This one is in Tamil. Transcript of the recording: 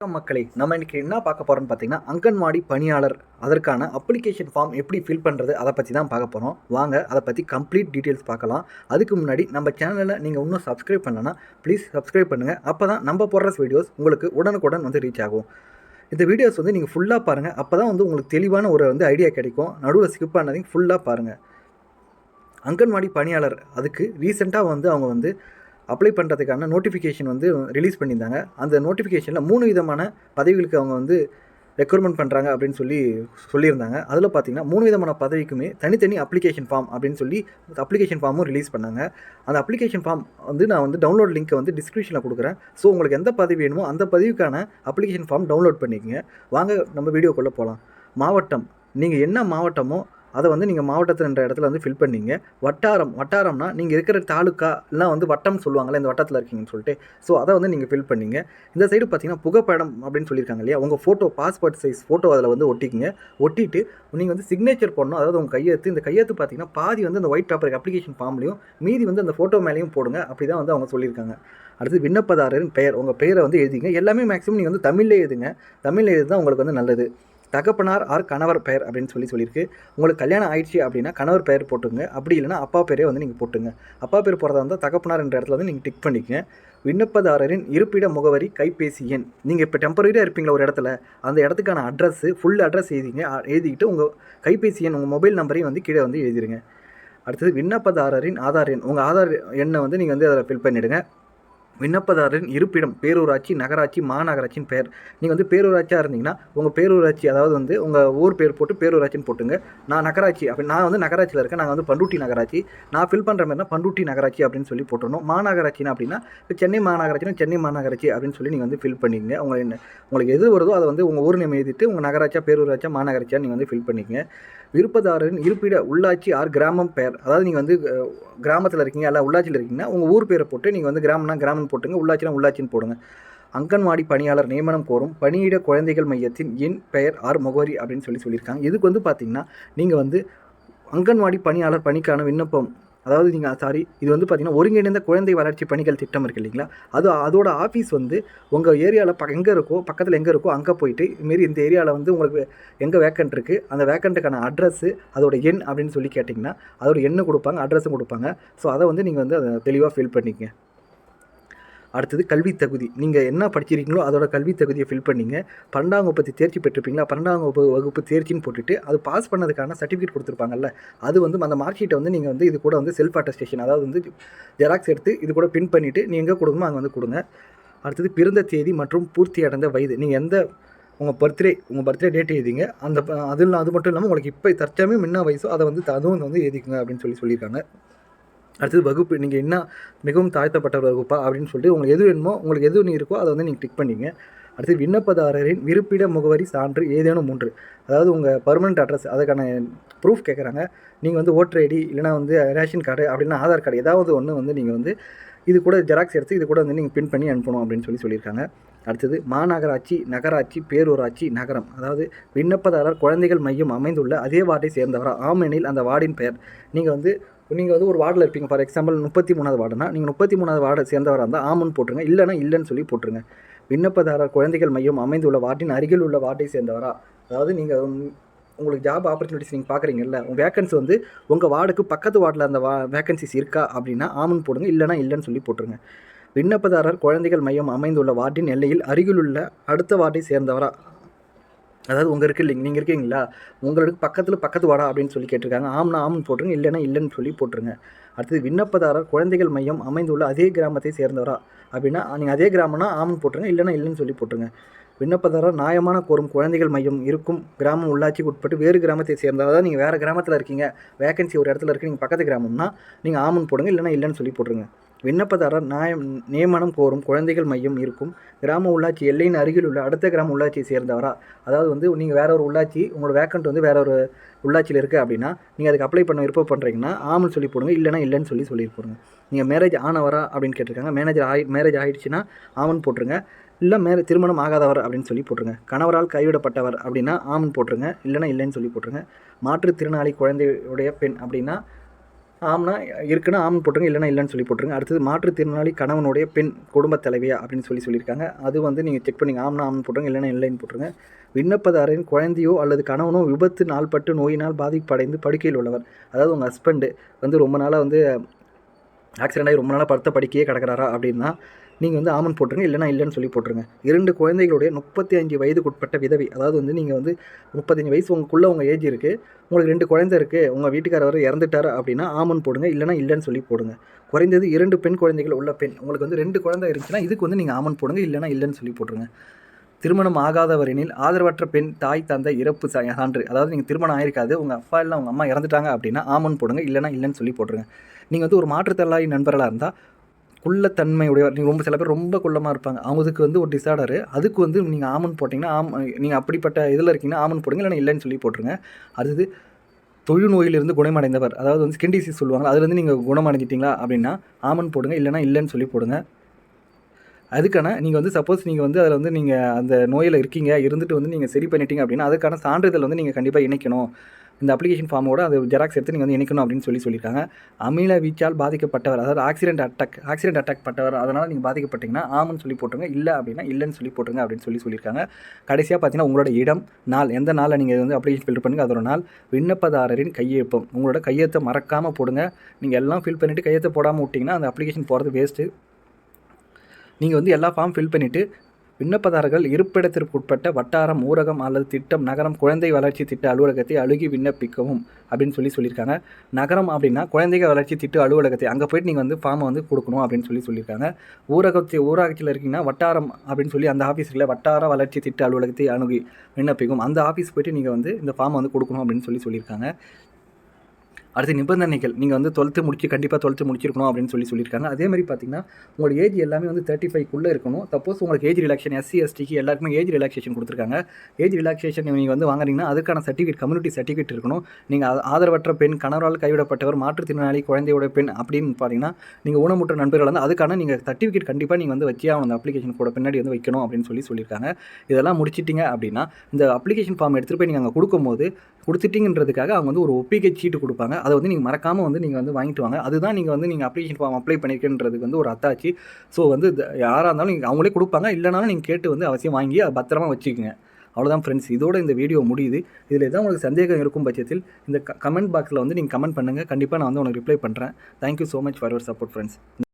வணக்கம் மக்களை. நம்ம இன்றைக்கி என்ன பார்க்க போகிறோம்னு பார்த்தீங்கன்னா அங்கன்வாடி பணியாளர் அதற்கான அப்ளிகேஷன் ஃபார்ம் எப்படி ஃபில் பண்ணுறது அதை பற்றி தான் பார்க்க போகிறோம் வாங்க அதை பற்றி கம்ப்ளீட் டீட்டெயில்ஸ் பார்க்கலாம். அதுக்கு முன்னாடி நம்ம சேனலில் நீங்கள் இன்னும் சப்ஸ்கிரைப் பண்ணலன்னா ப்ளீஸ் சப்ஸ்கிரைப் பண்ணுங்கள் அப்போ தான் நம்ம போடுற வீடியோஸ் உங்களுக்கு உடனுக்குடன் வந்து ரீச் ஆகும். இந்த வீடியோஸ் வந்து நீங்கள் ஃபுல்லாக பாருங்கள் அப்போ தான் வந்து உங்களுக்கு தெளிவான ஒரு வந்து ஐடியா கிடைக்கும். நடுவில் ஸ்கிப் பண்ணதையும் ஃபுல்லாக பாருங்கள் அங்கன்வாடி பணியாளர் அதுக்கு ரீசெண்டாக வந்து அவங்க வந்து அப்ளை பண்ணுறதுக்கான நோட்டிஃபிகேஷன் வந்து ரிலீஸ் பண்ணியிருந்தாங்க. அந்த நோட்டிஃபிகேஷனில் மூணு விதமான பதவிகளுக்கு அவங்க வந்து ரெக்ரூட்மெண்ட் பண்ணுறாங்க அப்படின்னு சொல்லி சொல்லியிருந்தாங்க. அதில் பார்த்தீங்கன்னா மூணு விதமான பதவிக்குமே தனித்தனி அப்ளிகேஷன் ஃபார்ம் அப்படின்னு சொல்லி அப்ளிகேஷன் ஃபார்மும் ரிலீஸ் பண்ணாங்க. அந்த அப்ளிகேஷன் ஃபார்ம் வந்து நான் வந்து டவுன்லோட் லிங்க்கை வந்து டிஸ்கிரிப்ஷனில் கொடுக்குறேன். ஸோ உங்களுக்கு எந்த பதவி வேணுமோ அந்த பதவிக்கான அப்ளிகேஷன் ஃபார்ம் டவுன்லோட் பண்ணிக்கோங்க. வாங்க நம்ம வீடியோக்குள்ளே போகலாம் மாவட்டம். நீங்கள் என்ன மாவட்டமோ அதை வந்து நீங்கள் மாவட்டத்துன்ற இடத்துல வந்து ஃபில் பண்ணீங்க. வட்டாரம் வட்டாரம்னா நீங்கள் இருக்கிற தாலுக்கா எல்லாம் வந்து வட்டம் சொல்லுவாங்கள்ல இந்த வட்டத்தில் இருக்கீங்கன்னு சொல்லிட்டு. ஸோ அதை வந்து நீங்கள் ஃபில் பண்ணீங்க. இந்த சைடு பார்த்தீங்கன்னா புகைப்படம் அப்படின்னு சொல்லியிருக்காங்க இல்லையா? உங்கள் ஃபோட்டோ பாஸ்போர்ட் சைஸ் ஃபோட்டோ அதில் வந்து ஒட்டிக்கிங்க. ஒட்டிட்டு நீங்கள் வந்து சிக்னேச்சர் பண்ணணும் அதாவது உங்கள் கையெழுத்து இந்த கையெழுத்து பார்த்தீங்கன்னா பாதி வந்து அந்த ஒயிட் பேப்பருக்கு அப்ளிகேஷன் ஃபார்ம்லையும் மீதி வந்து அந்த ஃபோட்டோ மேலேயும் போடுங்க. அப்படி தான் வந்து அவங்க சொல்லியிருக்காங்க. அடுத்து விண்ணப்பதாரரின் பெயர். உங்கள் பெயரை வந்து எழுதிங்க. எல்லாமே மேக்ஸிமம் நீங்கள் வந்து தமிழில் எழுதுங்க. தமிழில் எழுது தான் உங்களுக்கு வந்து நல்லது. தகப்பனார் ஆர் கணவர் பெயர் அப்படின்னு சொல்லி சொல்லியிருக்கு. உங்களுக்கு கல்யாணம் ஆயிடுச்சு அப்படின்னா கணவர் பெயர் போட்டுங்க. அப்படி இல்லைன்னா அப்பா பேரே வந்து நீங்கள் போட்டுங்க. அப்பா பேர் போகிறதா இருந்தால் தகப்பனார் என்ற இடத்துல வந்து நீங்கள் டிக் பண்ணிக்கங்க. விண்ணப்பதாரரின் இருப்பிட முகவரி கைபேசி எண். நீங்கள் இப்போ டெம்பரரியாக இருப்பீங்களா ஒரு இடத்துல? அந்த இடத்துக்கான அட்ரஸ்ஸு ஃபுல் அட்ரஸ் எழுதிங்க. எழுதிக்கிட்டு உங்கள் கைபேசி எண் உங்கள் மொபைல் நம்பரையும் வந்து கீழே வந்து எழுதிடுங்க அடுத்தது விண்ணப்பதாரரின் ஆதார் எண். உங்கள் ஆதார் எண்ணை வந்து நீங்கள் வந்து அதில் ஃபில் பண்ணிவிடுங்க விண்ணப்பதாரரின் இருப்பிடம் பேரூராட்சி நகராட்சி மாநகராட்சின்னு பெயர். நீங்கள் வந்து பேரூராட்சியாக இருந்தீங்கன்னா உங்கள் பேரூராட்சி அதாவது வந்து உங்கள் ஊர் பேர் போட்டு பேரூராட்சின்னு போட்டுங்க. நான் நகராட்சி அப்படி நான் வந்து நகராட்சியில் இருக்கேன். நாங்கள் வந்து பண்டூட்டி நகராட்சி. நான் ஃபில் பண்ணுற மாதிரினா பண்டூட்டி நகராட்சி அப்படின்னு சொல்லி போட்டுடணும். மாநகராட்சினா அப்படின்னா இப்போ சென்னை மாநகராட்சினா சென்னை மாநகராட்சி அப்படின்னு சொல்லி நீங்கள் வந்து ஃபில் பண்ணிக்கங்க. உங்களை என்ன உங்களுக்கு எது வருதோ அதை வந்து உங்கள் ஊர் நேம் எழுதிட்டு உங்கள் நகராட்சியாக பேரூராட்சியாக மாநகராட்சியாக நீங்கள் வந்து ஃபில் பண்ணிக்கங்க. விருப்பதாரரின் இருப்பிட உள்ளாட்சி ஆர் கிராமம் பெயர். அதாவது நீங்கள் வந்து கிராமத்தில் இருக்கீங்க அல்ல உள்ளாட்சியில் இருக்கீங்கன்னா உங்கள் ஊர் பேரை போட்டு நீங்கள் வந்து கிராமம்னா கிராமம் போட்டுங்க உள்ளாட்சினா உள்ளாட்சின்னு போடுங்க. அங்கன்வாடி பணியாளர் நியமனம் கோரும் பணியிட குழந்தைகள் மையத்தின் என் பெயர் ஆர் முகவரி அப்படின்னு சொல்லி சொல்லியிருக்காங்க. இதுக்கு வந்து பார்த்தீங்கன்னா நீங்கள் வந்து அங்கன்வாடி பணியாளர் பணிக்கான விண்ணப்பம் அதாவது நீங்கள் சாரி இது வந்து பார்த்தீங்கன்னா ஒருங்கிணைந்த குழந்தை வளர்ச்சி பணிகள் திட்டம் இருக்கு இல்லைங்களா? அது அதோட ஆஃபீஸ் வந்து உங்கள் ஏரியாவில் ப எங்கே இருக்கோ பக்கத்தில் எங்கே இருக்கோ அங்கே போயிட்டு இதுமாரி இந்த ஏரியாவில் வந்து உங்களுக்கு எங்கே வேக்கண்ட் இருக்குது அந்த வேக்கண்ட்டுக்கான அட்ரஸ்ஸு அதோட எண் அப்படின்னு சொல்லி கேட்டிங்கன்னா அதோட எண்ணு கொடுப்பாங்க அட்ரஸும் கொடுப்பாங்க. ஸோ அதை வந்து நீங்கள் வந்து அதை தெளிவாக ஃபில் பண்ணிக்கங்க. அடுத்தது கல்வி தகுதி. நீங்கள் என்ன படிச்சிருக்கீங்களோ அதோட கல்வி தகுதியை ஃபில் பண்ணிங்க. பன்னெண்டாம் வகுப்பு தேர்ச்சி பெற்றிருப்பீங்களா? பன்னெண்டாம் வகுப்பு வகுப்பு தேர்ச்சின்னு போட்டுட்டு அது பாஸ் பண்ணதுக்கான சர்டிஃபிகேட் கொடுத்துருப்பாங்கல்ல அது வந்து அந்த மார்க் ஷீட்டை வந்து நீங்கள் வந்து இது கூட வந்து செல்ஃப் அட்டஸ்டேஷன் அதாவது வந்து ஜெராக்ஸ் எடுத்து இது கூட பின் பண்ணிவிட்டு நீங்கள் எங்கே கொடுக்கணுமோ அங்கே வந்து கொடுங்க. அடுத்தது பிறந்த தேதி மற்றும் பூர்த்தி அடைந்த வயது. நீங்கள் எந்த உங்கள் பர்த்டே உங்கள் பர்த்டே டேட் எழுதிங்க. அந்த அது அது மட்டும் இல்லாமல் உங்களுக்கு இப்போ தற்சமயம் என்ன வயசோ அதை வந்து அதுவும் வந்து எழுதிக்குங்க அப்படின்னு சொல்லி சொல்லியிருக்காங்க. அடுத்தது வகுப்பு நீங்கள் என்ன மிகவும் தாழ்த்தப்பட்ட வகுப்பா அப்படின்னு சொல்லிட்டு உங்களுக்கு எது வேணுமோ உங்களுக்கு எது ஒன்று இருக்கோ அதை வந்து நீங்கள் டிக் பண்ணிங்க. அடுத்து விண்ணப்பதாரரின் இருப்பிட முகவரி சான்று ஏதேனும் ஒன்று. அதாவது உங்கள் பர்மனெண்ட் அட்ரஸ் அதுக்கான ப்ரூஃப் கேட்குறாங்க நீங்கள் வந்து ஓட்டர் ஐடி இல்லைனா வந்து ரேஷன் கார்டு அப்படின்னா ஆதார் கார்டு ஏதாவது ஒன்று வந்து நீங்கள் வந்து இது கூட ஜெராக்ஸ் எடுத்து இது கூட வந்து நீங்கள் பின் பண்ணி அனுப்பணும் அப்படின்னு சொல்லி சொல்லியிருக்காங்க. அடுத்தது மாநகராட்சி நகராட்சி பேரூராட்சி நகரம். அதாவது விண்ணப்பதாரர் குழந்தைகள் மையம் அமைந்துள்ள அதே வார்டை சேர்ந்தவரா? ஆம் எனில் அந்த வார்டின் பெயர். நீங்கள் வந்து நீங்கள் வந்து ஒரு வார்டில் இருப்பீங்க. ஃபார் எக்ஸாம்பிள் முப்பத்தி மூணாவது வார்டுனா நீங்கள் முப்பத்தி மூணாவது வார்டை சேர்ந்தவராக இருந்தால் ஆமுன்னு போட்டுருங்க. இல்லைன்னா இல்லைன்னு சொல்லி போட்டுருங்க. விண்ணப்பதாரர் குழந்தைகள் மையம் அமைந்துள்ள வார்டின் அருகில் உள்ள வார்டை சேர்ந்தவரா? அதாவது நீங்கள் உங்களுக்கு ஜாப் ஆப்பர்ச்சுனிட்டிஸ் நீங்கள் பார்க்குறீங்கல்ல உங்கள் வேகன்சி வந்து உங்கள் வார்டுக்கு பக்கத்து வார்டில் அந்த வா வேகன்சிஸ் இருக்கா அப்படின்னா ஆமுன்னு போடுங்க. இல்லைனா இல்லைன்னு சொல்லி போட்டுருங்க. விண்ணப்பதாரர் குழந்தைகள் மையம் அமைந்துள்ள வார்டின் எல்லையில் அருகிலுள்ள அடுத்த வார்டை சேர்ந்தவரா? அதாவது உங்கள் இருக்கு இல்லைங்க நீங்கள் இருக்கீங்களா? உங்களுக்கு பக்கத்தில் பக்கத்து வாடா அப்படின்னு சொல்லி கேட்டிருக்காங்க. ஆம்னா ஆம்னு போட்டுருங்க இல்லைன்னா இல்லைன்னு சொல்லி போட்டுருங்க. அடுத்தது விண்ணப்பதாரர் குழந்தைகள் மையம் அமைந்துள்ள அதே கிராமத்தை சேர்ந்தவரா? அப்படின்னா நீங்கள் அதே கிராமம்னா ஆம்னு போட்டுருங்க இல்லைன்னா இல்லைன்னு சொல்லி போட்டுருங்க. விண்ணப்பதாரர் நியாயமான கோரும் குழந்தைகள் மையம் இருக்கும் கிராமம் உள்ளாட்சிக்கு உட்பட்டு வேறு கிராமத்தை சேர்ந்தால் அதாவது நீங்கள் வேறு கிராமத்தில் இருக்கீங்க வேகன்சி ஒரு இடத்துல இருக்குது நீங்கள் பக்கத்து கிராமம்னா நீங்கள் ஆமன் போடுங்க இல்லைன்னா இல்லைன்னு சொல்லி போட்டுருங்க. விண்ணப்பதாரர் நியம் நியமனம் கோரும் குழந்தைகள் மையம் இருக்கும். கிராம உள்ளாட்சி எல்லையின் அருகில் உள்ள அடுத்த கிராம உள்ளாட்சியை சேர்ந்தவரா? அதாவது வந்து நீங்கள் வேற ஒரு உள்ளாட்சி உங்களோட வேக்கண்ட் வந்து வேற ஒரு உள்ளாட்சியில் இருக்குது அப்படின்னா நீங்கள் அதுக்கு அப்ளை பண்ண விருப்பம் பண்ணுறீங்கன்னா ஆம்னு சொல்லி போடுங்க இல்லைனா இல்லைன்னு சொல்லி சொல்லி போடுங்க நீங்கள் மேரேஜ் ஆனவரா அப்படின்னு கேட்டிருக்காங்க. மேனேஜர் ஆகி மேரேஜ் ஆகிடுச்சுன்னா ஆமன் போட்டுருங்க. இல்லை மேலே திருமணம் ஆகாதவர் அப்படின்னு சொல்லி போட்டுருங்க. கணவரால் கைவிடப்பட்டவர் அப்படின்னா ஆமன் போட்டுருங்க. இல்லைனா இல்லைன்னு சொல்லி போட்டுருங்க. மாற்றுத்திறனாளி குழந்தையுடைய பெண் அப்படின்னா ஆம்னா இருக்குன்னா ஆம்னு போட்டுருங்க இல்லைன்னா இல்லைன்னு சொல்லி போட்டுருங்க. அடுத்தது மாற்றுத்திறனாளி கணவனுடைய பெண் குடும்பத் தலைவியா அப்படின்னு சொல்லி சொல்லியிருக்காங்க. அது வந்து நீங்கள் செக் பண்ணிங்க ஆம்னா ஆம்னு போட்டுருங்க இல்லைன்னா இல்லைன்னு போட்டுருங்க. விண்ணப்பதாரின் குழந்தையோ அல்லது கணவனோ விபத்து நாள்பட்டு நோயினால் பாதிப்படைந்து படுக்கையில் உள்ளவர். அதாவது உங்கள் ஹஸ்பண்டு வந்து ரொம்ப நாளாக வந்து ஆக்சிடென்ட் ஆகி ரொம்ப நாளாக படுத்த படிக்கையே கிடக்கிறாரா அப்படின்னா நீங்கள் வந்து ஆமன் போட்டுருங்க இல்லைனா இல்லைன்னு சொல்லி போட்டுருங்க. இரண்டு குழந்தைகளுடைய முப்பத்தி அஞ்சு வயதுக்குட்பட்ட விதவை அதாவது வந்து நீங்கள் வந்து முப்பத்தஞ்சு வயசு உங்களுக்குள்ளே உங்கள் ஏஜ் இருக்குது உங்களுக்கு ரெண்டு குழந்தை இருக்குது உங்கள் வீட்டுக்காரர் இறந்துட்டார் அப்படின்னா ஆமன் போடுங்க இல்லைனா இல்லைன்னு சொல்லி போடுங்க. குறைந்தது இரண்டு பெண் குழந்தைகள் உள்ள பெண் உங்களுக்கு வந்து ரெண்டு குழந்தை இருந்துச்சுன்னா இதுக்கு வந்து நீங்கள் ஆமன் போடுங்க இல்லைனா இல்லைன்னு சொல்லி போட்டுருங்க. திருமணம் ஆகாதவரெனில் ஆதரவற்ற பெண் தாய் தந்தை இறப்பு சான்று அதாவது நீங்கள் திருமணம் ஆயிருக்காது உங்கள் அப்பா இல்லை உங்கள் அம்மா இறந்துட்டாங்க அப்படின்னா ஆமன் போடுங்க இல்லைனா இல்லைன்னு சொல்லி போட்டுருங்க. நீங்கள் வந்து ஒரு மாற்றுத்திறனாளி நண்பர்களாக இருந்தால் குள்ளத்தன்மையுடையவர். நீங்கள் ரொம்ப சில பேர் ரொம்ப குள்ளமாக இருப்பாங்க. அவங்களுக்கு வந்து ஒரு டிசார்டரு அதுக்கு வந்து நீங்கள் ஆமன் போட்டிங்கன்னா ஆம் நீங்கள் அப்படிப்பட்ட இதில் இருக்கீங்கன்னா ஆமன் போடுங்க இல்லைன்னா இல்லைன்னு சொல்லி போட்டுருங்க. அடுத்தது தொழுநோயிலிருந்து குணமடைந்தவர் அதாவது வந்து ஸ்கின் டிசீஸ் சொல்லுவாங்க அதுலேருந்து நீங்கள் குணமடைஞ்சிட்டிங்களா அப்படின்னா ஆமன் போடுங்க இல்லைனா இல்லைன்னு சொல்லி போடுங்க. அதுக்கான நீங்கள் வந்து சப்போஸ் நீங்கள் வந்து அதில் வந்து நீங்கள் அந்த நோயில் இருக்கீங்க இருந்துட்டு வந்து நீங்கள் சரி பண்ணிட்டீங்க அப்படின்னா அதுக்கான சான்றிதழ் வந்து நீங்கள் கண்டிப்பாக இணைக்கணும். இந்த அப்ளிகேஷன் ஃபார்மோட அது ஜெராக்ஸ் எடுத்து நீங்கள் வந்து இணைக்கணும் அப்படின்னு சொல்லி சொல்லியிருக்காங்க. அமில வீச்சால் பாதிக்கப்பட்டவர் அதாவது ஆக்சிடென்ட் அட்டாக் ஆக்சிடென்ட் அட்டாக் பட்டவர் அதனால் நீங்கள் பாதிக்கப்பட்டீங்கன்னா ஆமன்னு சொல்லி போட்டுருங்க. இல்லை அப்படின்னா இல்லைன்னு சொல்லி போட்டுருங்க அப்படின்னு சொல்லி சொல்லியிருக்காங்க. கடைசியாக பார்த்தீங்கன்னா உங்களோட இடம் நாள் எந்த நாளில் நீங்கள் வந்து அப்ளிகேஷன் ஃபில் பண்ணுங்க அதோட நாள் விண்ணப்பதாரரின் கையெழுப்பம் உங்களோட கையெழுத்தை மறக்காமல் போடுங்க. நீங்கள் எல்லாம் ஃபில் பண்ணிவிட்டு கையெழுத்தை போடாமல் விட்டிங்கன்னா அந்த அப்ளிகேஷன் போகிறது வேஸ்ட்டு நீங்கள் வந்து எல்லா ஃபார்ம் ஃபில் பண்ணிவிட்டு விண்ணப்பதாரர்கள் இருப்பிடத்திற்கு உட்பட்ட வட்டாரம் ஊரகம் அல்லது திட்டம் நகரம் குழந்தை வளர்ச்சி திட்ட அலுவலகத்தை அழுகி விண்ணப்பிக்கவும் அப்படின்னு சொல்லி சொல்லியிருக்காங்க. நகரம் அப்படின்னா குழந்தைகள் வளர்ச்சி திட்ட அலுவலகத்தை. அங்கே போயிட்டு நீங்கள் வந்து ஃபார்மை வந்து கொடுக்கணும் அப்படின்னு சொல்லி சொல்லியிருக்காங்க. ஊரகத்தை ஊராட்சியில் இருக்கீங்கன்னா வட்டாரம் அப்படின்னு சொல்லி அந்த ஆஃபீஸில் வட்டார வளர்ச்சி திட்ட அலுவலகத்தை அணுகி விண்ணப்பிக்கும். அந்த ஆஃபீஸ் போயிட்டு நீங்கள் வந்து இந்த ஃபார்மை வந்து கொடுக்கணும் அப்படின்னு சொல்லி சொல்லியிருக்காங்க. அடுத்து நிபந்தனைகள். நீங்கள் வந்து டுவெல்த்து முடிச்சு கண்டிப்பாக டுவெல்த்து முடிச்சிருக்கணும் அப்படின்னு சொல்லி சொல்லியிருக்காங்க. அதே மாதிரி பார்த்தீங்கன்னா உங்களோட ஏஜ் எல்லாமே வந்து தேர்ட்டி ஃபைவ்க்குள்ளே இருக்கணும். சப்போஸ் உங்களுக்கு ஏஜ் ரிலாக்ஷன் எஸ்சி எஸ்டிக்கு எல்லாருக்குமே ஏஜ் ரிலாக்ஷேஷன் கொடுத்துருக்காங்க. ஏஜ் ரிலாக்ஷேஷன் நீங்கள் வந்து வாங்குறீங்கன்னா அதுக்கான சர்டிஃபிகேட் கம்யூனிட்டி சர்டிஃபிகேட் இருக்கணும். நீங்கள் ஆதரவற்ற பெண் கணவரால் கைவிடப்பட்டவர் மாற்றுத்திறனாளி குழந்தையோட பெண் அப்படின்னு பார்த்தீங்கன்னா நீங்கள் ஊனமுற்ற நண்பர்கள் வந்து அதுக்கான நீங்கள் சர்டிஃபிகேட் கண்டிப்பாக நீங்கள் வந்து வச்சே ஆகணும். அந்த அப்ளிகேஷன் கூட பின்னாடி வந்து வைக்கணும் அப்படின்னு சொல்லி சொல்லியிருக்காங்க. இதெல்லாம் முடிச்சிட்டிங்க அப்படின்னா இந்த அப்ளிகேஷன் ஃபார்ம் எடுத்துகிட்டு போய் நீங்கள் அங்கே கொடுக்கும்போது கொடுத்துட்டீங்கன்றதுக்காக அவங்க வந்து ஒரு ஒப்பிகை சீட்டு கொடுப்பாங்க. அதை வந்து நீங்கள் மறக்காமல் வந்து நீங்கள் வந்து வாங்கிட்டு வாங்க. அதுதான் நீங்கள் வந்து நீங்கள் அப்ளிகேஷன் ஃபார்ம் அப்ளை பண்ணியிருக்கேன்றதுக்கு வந்து ஒரு அத்தாச்சி. ஸோ வந்து யாராக இருந்தாலும் நீங்கள் அவங்களே கொடுப்பாங்க. இல்லைனாலும் நீங்கள் கேட்டு வந்து அவசியம் வாங்கி அதை பத்திரமா வச்சுக்கோங்க. அவ்வளோதான் ஃப்ரெண்ட்ஸ் இதோட இந்த வீடியோ முடியுது. இதில் எதாவது உங்களுக்கு சந்தேகம் இருக்கும் பட்சத்தில் இந்த கமெண்ட் பாக்ஸில் வந்து நீங்கள் கமெண்ட் பண்ணுங்கள் கண்டிப்பாக நான் வந்து உங்களுக்கு ரிப்ளை பண்ணுறேன் thank you so much for your support friends